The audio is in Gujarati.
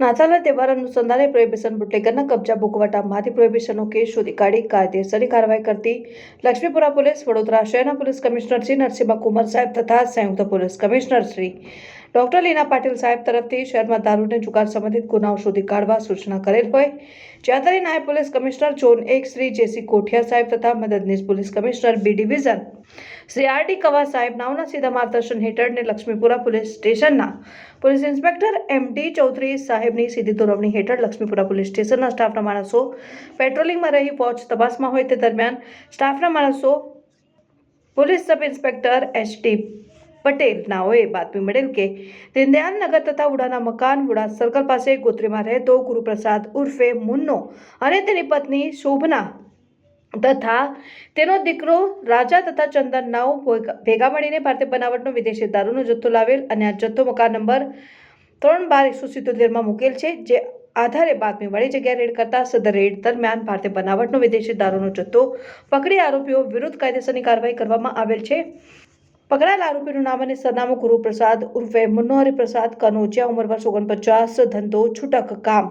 નાતાલના તહેવાર અનુસંધાને પ્રોહિબિશન બુટલેગરના કબજા ભૂકવટામાંથી પ્રોહિબિશનનો કેસ શોધી કાઢી કાયદેસરની કાર્યવાહી કરતી લક્ષ્મીપુરા પોલીસ, વડોદરા શહેરના પોલીસ કમિશનર શ્રી નરસિંહા કુમાર સાહેબ તથા સંયુક્ત police commissioner Shri doctor Leena Patil સાહેબ તરફથી શહેરમાં દારૂને જુગાર સંબંધિત ગુનાઓ શોધી કાઢવા સૂચના કરેલ હોય. જ્યાં ત્યારે નાયબ પોલીસ કમિશનર ઝોન એક શ્રી જેસી કોઠિયા સાહેબ તથા મદદનીશ police commissioner B division Shri R D Kava સાહેબ નાઓના સીધા માર્ગદર્શન હેઠળ ને લક્ષ્મીપુરા પોલીસ સ્ટેશનના police inspector M D Chaudhari સાહેબની સીધી દોરવણી હેઠળ લક્ષ્મીપુરા પોલીસ સ્ટેશનના સ્ટાફના માણસો પેટ્રોલિંગમાં રહી પહોંચ તપાસમાં હોય તે દરમિયાન સ્ટાફના માણસો police sub inspector H T Patel, નાઓએ બાતમી મળેલ કે દીનદયાલ નગર તથા ઉડાના મકાન, ઉડા સર્કલ પાસે ગોત્રીમાં રહેતો ગુરુપ્રસાદ ઉર્ફે મુન્નો અને તેની પત્ની શોભના તથા તેનો દીકરો રાજા તથા ચંદન નાઓ ભોગ- મળીને ભારતીય બનાવટનો વિદેશી દારૂનો જથ્થો લાવેલ અને આ જથ્થો મકાન નંબર ત્રણ બાર એકસો સિત્તોતેરમાં મૂકેલ છે, જે આધારે બાતમી મળી જગ્યાએ રેડ કરતા સદર રેડ દરમિયાન ભારતીય બનાવટનો વિદેશી દારૂનો જથ્થો પકડી આરોપીઓ વિરુદ્ધ કાયદેસરની કાર્યવાહી કરવામાં આવેલ છે. પકડાયેલ આરોપીનું નામ અને સરનામું ગુરુપ્રસાદ ઉર્ફે મુન્નો હરિપ્રસાદ કનોજિયા, ઉંમર વર્ષ ઓગણપચાસ, ધંધો, છૂટક, કામ.